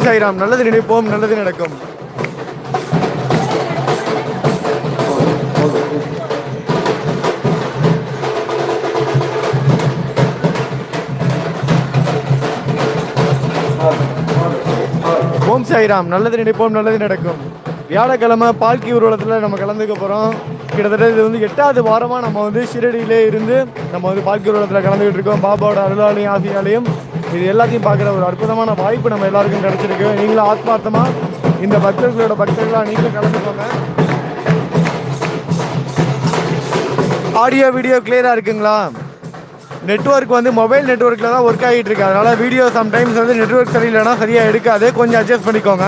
ஓம் சாய்ராம் நல்லது நினைப்போம் நல்லது நடக்கும். ஓம் சாய்ராம் நல்லது நினைப்போம் நல்லது நடக்கும். வியாழக்கிழமை பால்கி ஊர்வலத்தில் நம்ம கலந்துக்க போகிறோம் கிட்டத்தட்ட இது வந்து எட்டாவது வாரமாக நம்ம வந்து ஷிரடியிலே இருந்து நம்ம வந்து பால்கி ஊர்வலத்தில் கலந்துக்கிட்டு இருக்கோம். பாபாவோட அருளாலையும் ஆசையாலையும் இது எல்லாத்தையும் பார்க்குற ஒரு அற்புதமான வாய்ப்பு நம்ம எல்லாருக்கும் கிடச்சிருக்கு. நீங்களும் ஆத்மார்த்தமாக இந்த பக்தர்களோட பக்தர்களாக நீங்களும் கலந்துக்கோங்க ஆடியோ வீடியோ கிளியராக இருக்குங்களா? நெட்வொர்க் வந்து மொபைல் நெட்வொர்க்கில் தான் ஒர்க் ஆகிட்டு இருக்கு. அதனால் வீடியோ சம்டைம்ஸ் வந்து நெட்வொர்க் சரியில்லைன்னா சரியாக எடுக்காது. கொஞ்சம் அட்ஜஸ்ட் பண்ணிக்கோங்க.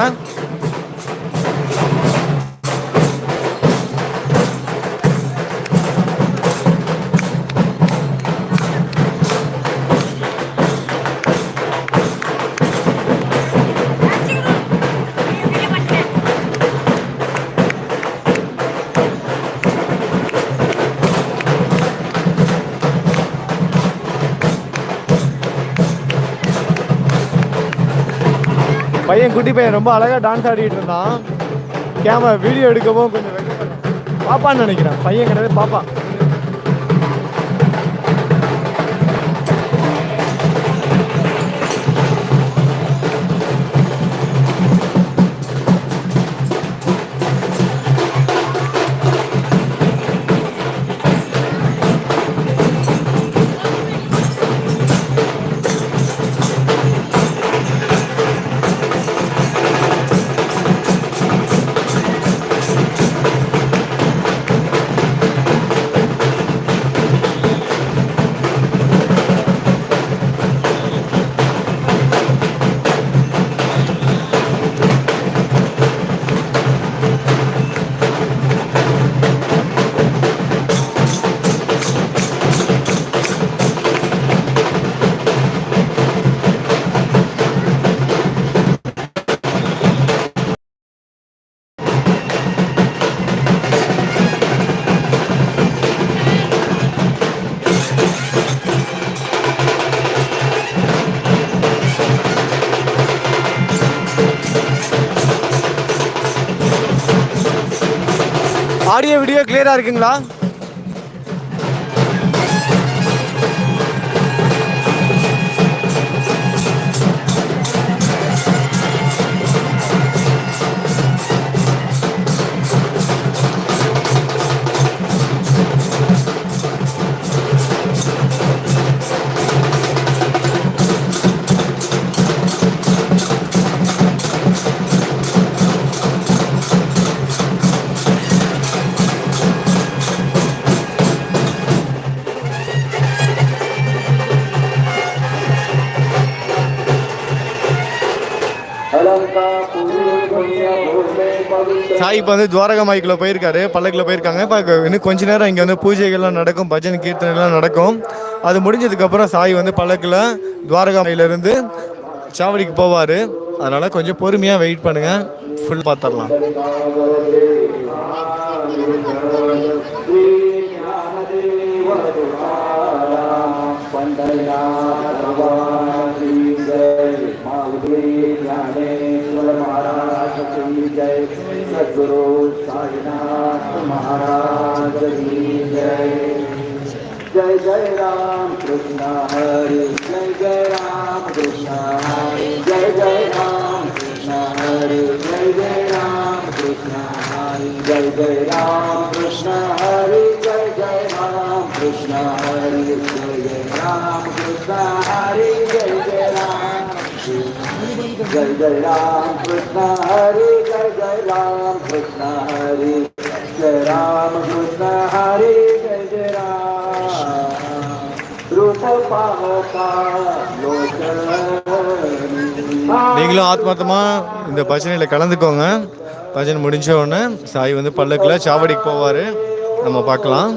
பையன் குட்டி பையன் ரொம்ப அழகாக டான்ஸ் ஆடிக்கிட்டு இருந்தான். கேமரா வீடியோ எடுக்கவும் கொஞ்சம் பாப்பான்னு நினைக்கிறேன். பையன் கிடையாது பாப்பா. வீடியோ கிளியராக இருக்குங்களா? சாய் இப்போ வந்து துவாரகா மாய்க்குள்ள போயிருக்காரு. பல்லக்கில் போயிருக்காங்க. இப்போ இன்னும் கொஞ்ச நேரம் இங்கே வந்து பூஜைகள்லாம் நடக்கும் பஜனை கீர்த்தனைலாம் நடக்கும். அது முடிஞ்சதுக்கப்புறம் சாய் வந்து பல்லக்கில் துவாரகா மாயிலிருந்து சாவடிக்கு போவார். அதனால் கொஞ்சம் பொறுமையாக வெயிட் பண்ணுங்கள் ஃபுல் பார்த்துடலாம். सद्गुरु साईनाथ महाराज की जय जय जय राम कृष्ण हरे जय जय राम कृष्ण हरे जय जय राम कृष्ण हरे जय जय राम कृष्ण हरे जय जय राम कृष्ण हरे जय जय राम कृष्ण हरे जय जय राम कृष्ण हरे जय जय राम कृष्ण जय जय राम कृष्ण हरे Ram Krishna Hare Jai Ram Krishna Hare Jai Jai நீங்களும் ஆத்மார்த்தமா இந்த பஜனையில் கலந்துக்கோங்க. பஜனை முடிஞ்ச உடனே சாய் வந்து பல்லக்கில் சாவடிக்கு போவார். நம்ம பார்க்கலாம்.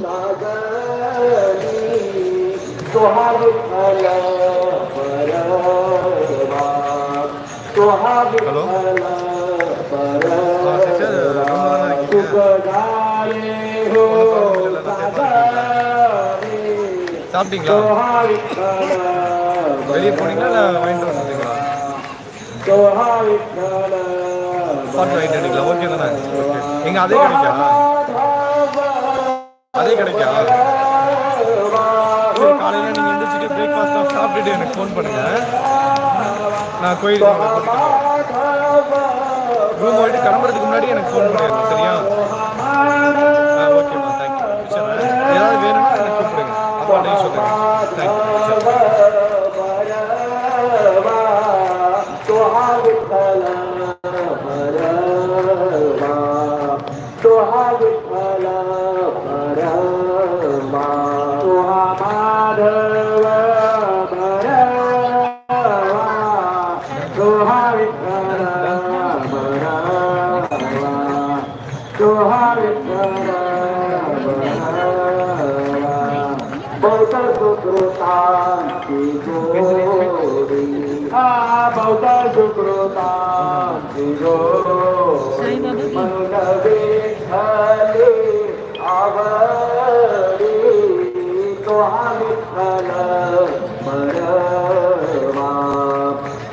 ஹலோ. சாப்பிட்டீங்களா? வெளியே போனீங்களா? வாங்கிட்டு வந்துட்டீங்களா சாப்பிட்டு வாங்கிட்டு எடுக்கலாம் ஓகே தானே? எங்க அதே கிடைக்கா? அதே கிடைக்கா? காலையில் நீங்கள் எழுந்திரிச்சிட்டு பிரேக்ஃபாஸ்ட்டாக சாப்பிட்டுட்டு எனக்கு ஃபோன் பண்ணுங்க. நான் கோயிலுக்கு ரூம் போயிட்டு கிளம்புறதுக்கு முன்னாடி எனக்கு ஃபோன் பண்ணுங்க சரியா?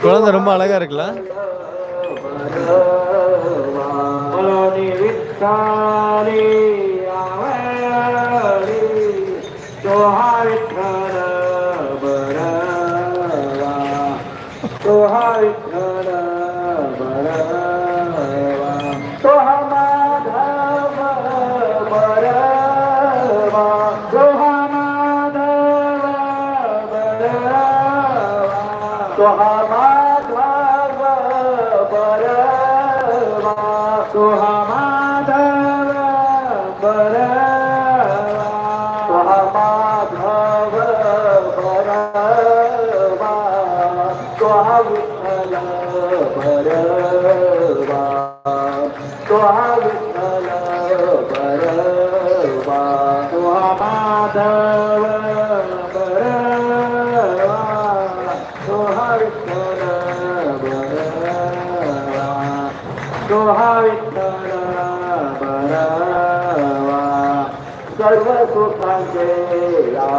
குழந்தை ரொம்ப அழகா இருக்குல்ல மலோனி விட்டாரி but I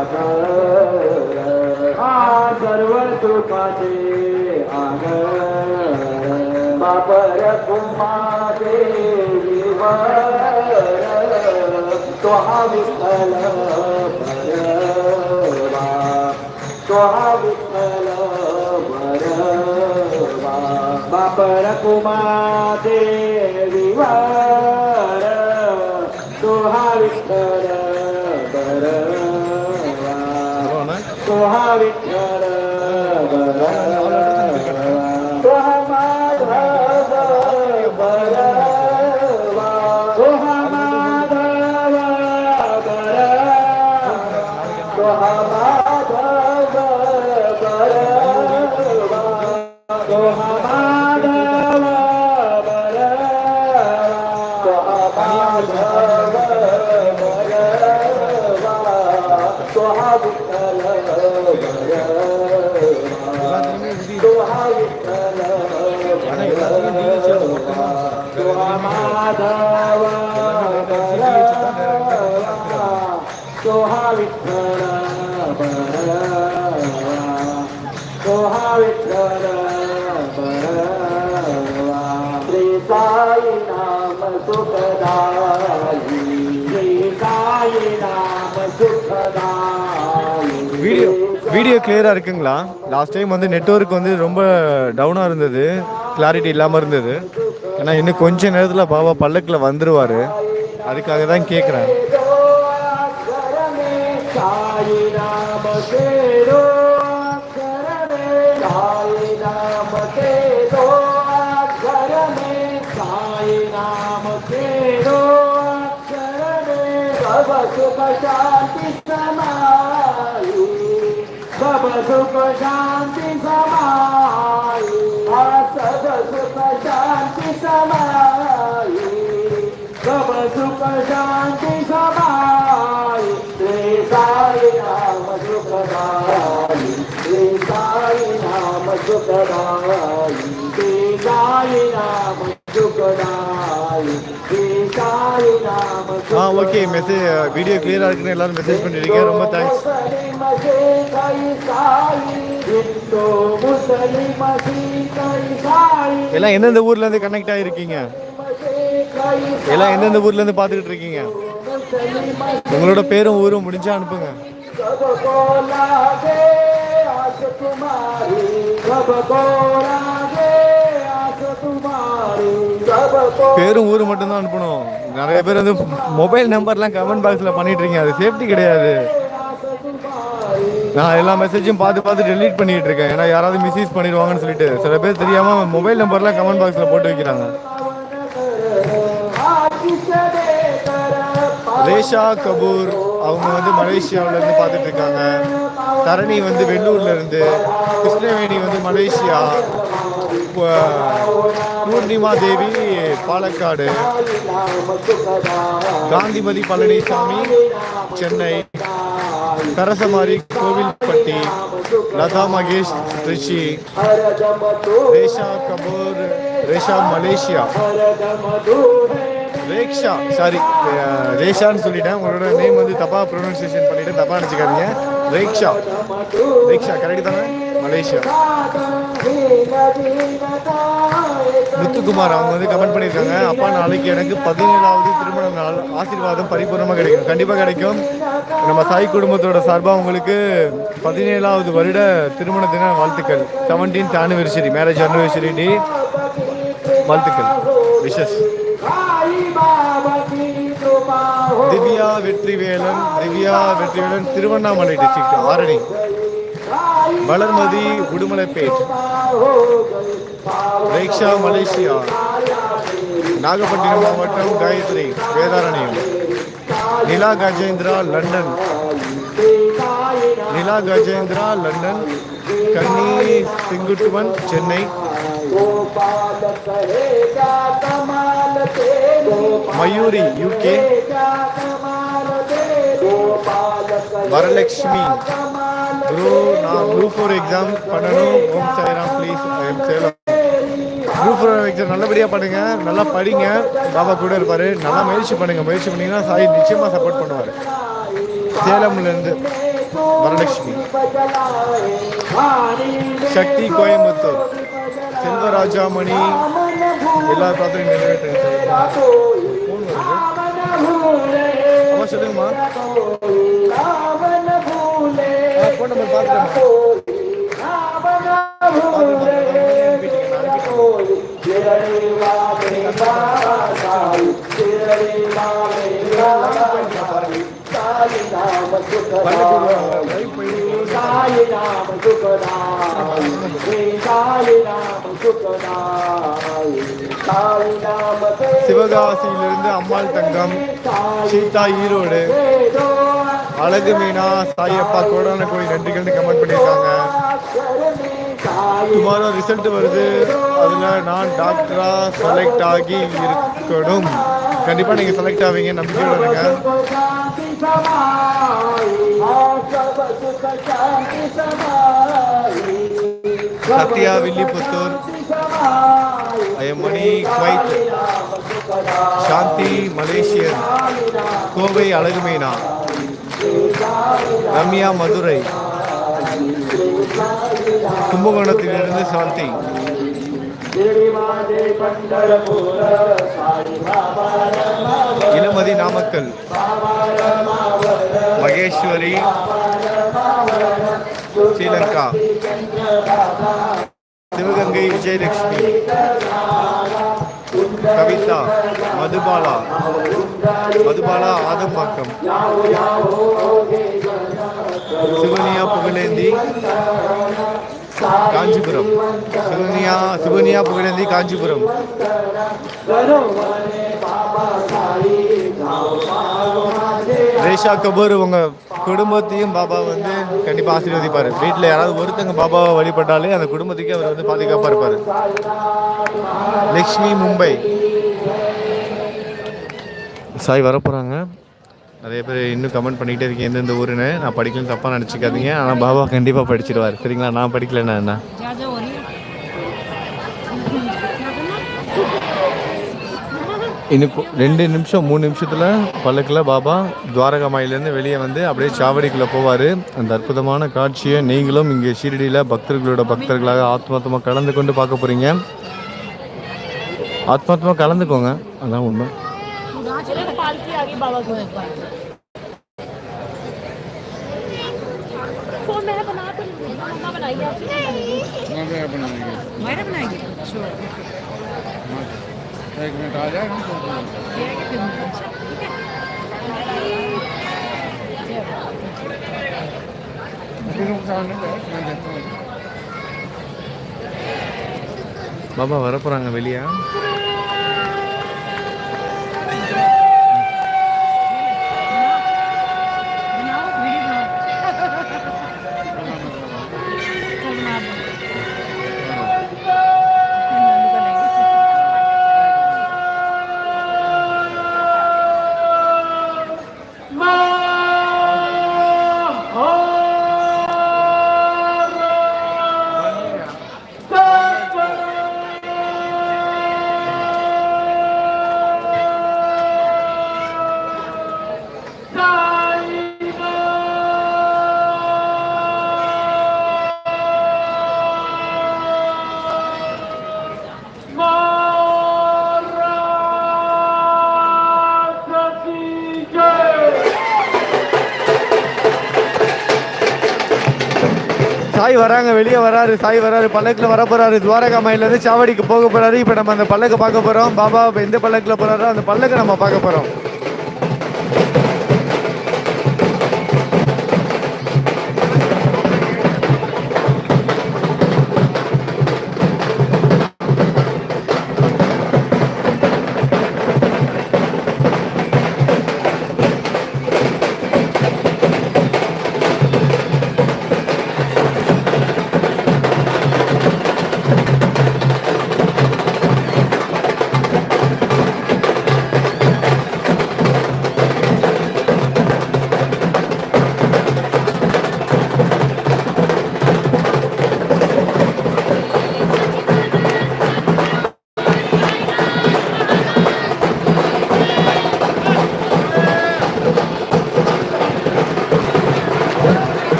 आग सर्व सुखाचे आग बापर कुमारे तोहा विठ्ठल भरवा तोहा विठ्ठल भरवा बापर कुमारे Oh, Sohaba, Sohaba, साई नाम सुखदाई श्री साई नाम सुखदाई வீடியோ வீடியோ கிளியராக இருக்குங்களா லாஸ்ட் டைம் வந்து நெட்வொர்க் வந்து ரொம்ப டவுனாக இருந்தது கிளாரிட்டி இல்லாமல் இருந்தது ஏன்னா இன்னும் கொஞ்ச நேரத்தில் பாபா பல்லக்கில் வந்துருவார் அதுக்காக தான் கேட்குறேன் शांति समाई सब सुख शांति समाई हा सब सुख शांति समाई सब सुख शांति समाई श्री साई नाम सुखदाई श्री साई नाम सुखदाई साई नाम सुखदाई ஆ ஓகே மெசேஜ் வீடியோ கிளியராக இருக்குன்னு எல்லாரும் மெசேஜ் பண்ணிருக்கீங்க ரொம்ப தேங்க்ஸ் எல்லாம் எந்தெந்த ஊர்லேருந்து கனெக்ட் ஆகிருக்கீங்க எல்லாம் எந்தெந்த ஊர்லேருந்து பார்த்துக்கிட்டு இருக்கீங்க? உங்களோட பேரும் ஊரும் முடிஞ்சா அனுப்புங்க. கபகோலா பேரும் ஊரு மட்டும்தான் அனுப்பணும். நிறைய பேர் வந்து மொபைல் நம்பர்லாம் கமெண்ட் பாக்ஸில் பண்ணிட்டுருக்கீங்க. அது சேஃப்டி கிடையாது. நான் எல்லா மெசேஜும் பார்த்து பார்த்து டெலீட் பண்ணிட்டு இருக்கேன். ஏன்னா யாராவது மிஸ்யூஸ் பண்ணிடுவாங்கன்னு சொல்லிட்டு. சில பேர் தெரியாம மொபைல் நம்பர்லாம் கமெண்ட் பாக்ஸில் போட்டு வைக்கிறாங்க. ரேஷா கபூர் அவங்க வந்து மலேசியாவில இருந்து பார்த்துட்டு இருக்காங்க. தரணி வந்து வெள்ளூர்ல இருந்து கிருஷ்ணவேணி வந்து மலேசியா பூர்ணிமா தேவி பாலக்காடு. காந்திமதி பழனிசாமி சென்னை சரசமாரி கோவில்பட்டி லதா மகேஷ் ரிஷி ரேஷா கபூர் ரேஷா மலேசியா. ரேக்ஷா சாரி ரேஷான்னு சொல்லிட்டேன். உங்களோட நேம் வந்து தப்பா ப்ரொனன்சியேஷன் பண்ணிட்டு தப்பா நினச்சிக்காதீங்க. ரேக்ஷா. ரேக்ஷா கரெக்ட் தானே? மலேசியா. முத்துக்குமார் அவங்க வந்து கமெண்ட் பண்ணியிருக்காங்க. அப்பா நாளைக்கு எனக்கு பதினேழாவது திருமண நாள். ஆசீர்வாதம் பரிபூர்ணமாக கிடைக்கும். கண்டிப்பாக கிடைக்கும். நம்ம சாய் குடும்பத்தோட சார்பாக உங்களுக்கு பதினேழாவது வருட திருமண தின வாழ்த்துக்கள். Seventeenth anniversary marriage anniversary day வாழ்த்துக்கள். Wishes Divya Vetrivelan Divya Vetrivelan Tiruvannamalai district Arani. Valarmathi Udumalaipet. Reksha Malaysia. Nagapattinam மாவட்டம் Gayathri Vedaranyam. Nila Gajendra London. Nila Gajendra London. Kanni Senguttuvan Chennai. Mayuri UK Varalakshmi. Bro நான் group four exam பண்ணணும். Om Sairam please Salem group four exam நல்லபடியாக பண்ணுங்க. நல்லா படிங்க. பாபா கூட இருப்பார். நல்லா முயற்சி பண்ணுங்க. முயற்சி பண்ணீங்கன்னா சாய் நிச்சயமாக சப்போர்ட் பண்ணுவார். சேலம்லேருந்து வரலட்சுமி. சக்தி கோயம்புத்தூர். செல்வராஜாமணி. எல்லா பிரார்த்தனையும் நிறைவேற்றுங்க ஃபோன் வருது. அம்மா சொல்லுங்கம்மா. ஃபோன் நம்பர் பார்த்துக்கம்மா சிவகாசியிலிருந்து அம்மாள் தங்கம் சீதா ஈரோடு. அழகு மீனா சாயப்பா கோடான கோயில் நன்றிகள்னு கமெண்ட் பண்ணியிருக்காங்க. டுமாரோ ரிசல்ட் வருது. அதில் நான் டாக்டரா செலக்ட் ஆகி இருக்கணும். கண்டிப்பாக நீங்கள் செலக்ட் ஆவீங்க நம்பிக்கையோட இருங்க. Sathya Villiputhur Ayamani Kuwait Shanthi Malaysian Kovai Azhagumeena Ramya Madurai. கும்பகோணத்திலிருந்து Shanthi. Ilamathi Namakkal. Maheswari. Sri Lanka. Sivaganga Vijayalakshmi. Kavitha Madhubala. Madhubala Adambakkam. Sivaniya Pugazhendhi Kanchipuram. Sivaniya Sivaniya Pugazhendhi Kanchipuram. Resha Kapoor உங்க குடும்பத்தையும் பாபா வந்து கண்டிப்பா ஆசீர்வதிப்பாரு. வீட்டில் யாராவது ஒருத்தங்க பாபாவை வழிபட்டாலே அந்த குடும்பத்துக்கே அவர் வந்து பாதுகாப்பா இருப்பாரு. லக்ஷ்மி மும்பை. சாய் வரப்போறாங்க. நிறைய பேர் இன்னும் கமெண்ட் பண்ணிக்கிட்டே இருக்கீங்க. எந்தெந்த ஊருன்னு. நான் படிக்கலன்னு தப்பாக நினச்சிக்காதீங்க. ஆனால் பாபா கண்டிப்பாக படிச்சிடுவார். சரிங்களா? நான் படிக்கலன்னா என்ன? இன்னும் கொ- ரெண்டு நிமிஷம் மூணு நிமிஷத்தில் பல்லக்கில் பாபா துவாரகா மாயிலேருந்து வெளியே வந்து அப்படியே சாவடிக்குள்ளே போவார் அந்த அற்புதமான காட்சியை நீங்களும் இங்கே ஷீரடியில் பக்தர்களோட பக்தர்களாக ஆத்மாத்தமாக கலந்து கொண்டு பார்க்க போகிறீங்க ஆத்மாத்தமாக கலந்துக்கோங்க அதான் உண்மை वहाँ चले तो पालकी आ गई बाबा को एक बार फोन मैंने बना तो नहीं मम्मा बनाई आपसे मैंने बनाएगी श्योर एक मिनट आ जाए हम பாபா வரப்போகிறாங்க வெளியே சாய் வராங்க வெளியே வராரு சாய் வராரு பல்லக்கில் வர போறாரு. துவாரகா மயிலேருந்து சாவடிக்கு போக போறாரு. இப்போ நம்ம அந்த பல்லக்கு பார்க்க போகிறோம் பாபா இப்போ எந்த பல்லக்கில் போறாரோ அந்த பல்லக்கை நம்ம பார்க்க போகிறோம்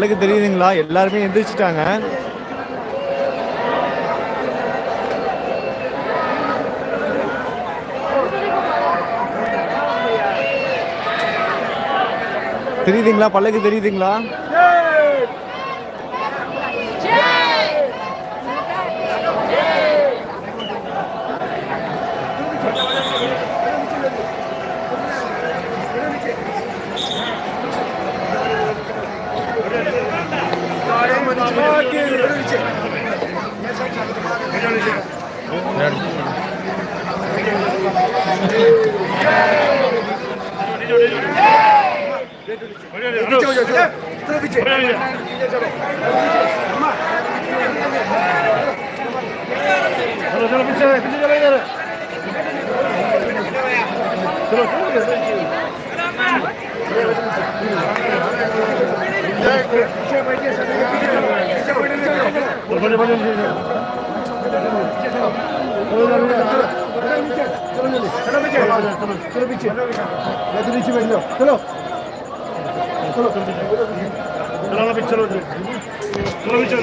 பல்லக்கு தெரியுதுங்களா? எல்லாருமே எந்திரிச்சிட்டாங்க. தெரியுதுங்களா? பல்லக்கு தெரியுதுங்களா? চলো পিছিয়ে চলো চলো চলো পিছিয়ে চলো চলো পিছিয়ে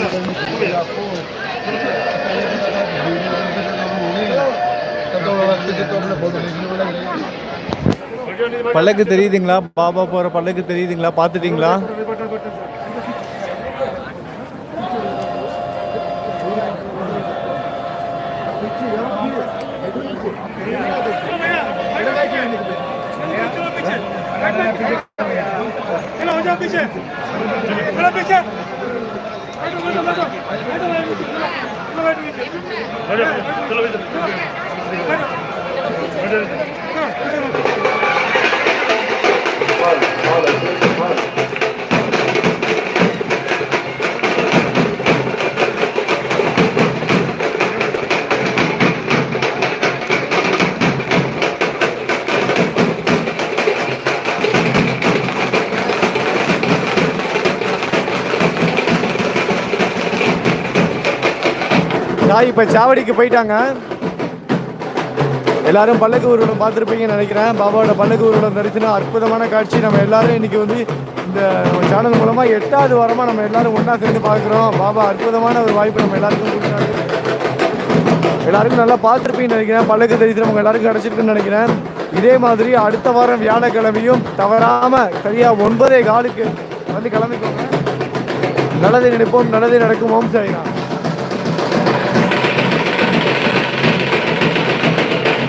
பல்லக்கு தெரியுதுங்களா? பாபா போகிற பல்லக்கு தெரியுதுங்களா? பார்த்துட்டிங்களா? चलो चलो தாய் இப்போ சாவடிக்கு போயிட்டாங்க. எல்லாரும் பல்லக்கு ஊர்வலம் பார்த்துருப்பீங்கன்னு நினைக்கிறேன். பாபாவோட பல்லக்கு ஊர்வலம் தரிசனம் அற்புதமான காட்சி. நம்ம எல்லாரும் இன்னைக்கு வந்து இந்த சேனல் மூலமாக எட்டாவது வாரமாக நம்ம எல்லாரும் ஒன்றா சேர்ந்து பார்க்குறோம். பாபா அற்புதமான ஒரு வாய்ப்பு நம்ம எல்லாருக்கும் கொடுக்குறாரு எல்லாருக்கும் நல்லா பார்த்துருப்பீங்கன்னு நினைக்கிறேன். பல்லக்கு தரிசனம் உங்க எல்லாருக்கும் கிடச்சிருக்குன்னு நினைக்கிறேன். இதே மாதிரி அடுத்த வாரம் வியாழக்கிழமையும் தவறாமல் சரியாக ஒன்பதே காலுக்கு வந்து கிளம்பிக்கோங்க. நல்லதை நினைப்போம் நல்லது நடக்கும். ஓம் சரிதான்